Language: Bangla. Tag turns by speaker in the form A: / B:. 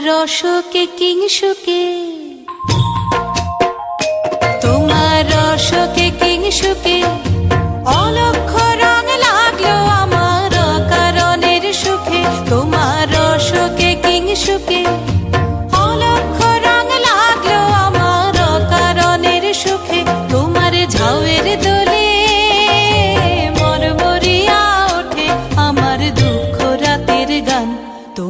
A: রসকে কিংসুকে তোমার রসকে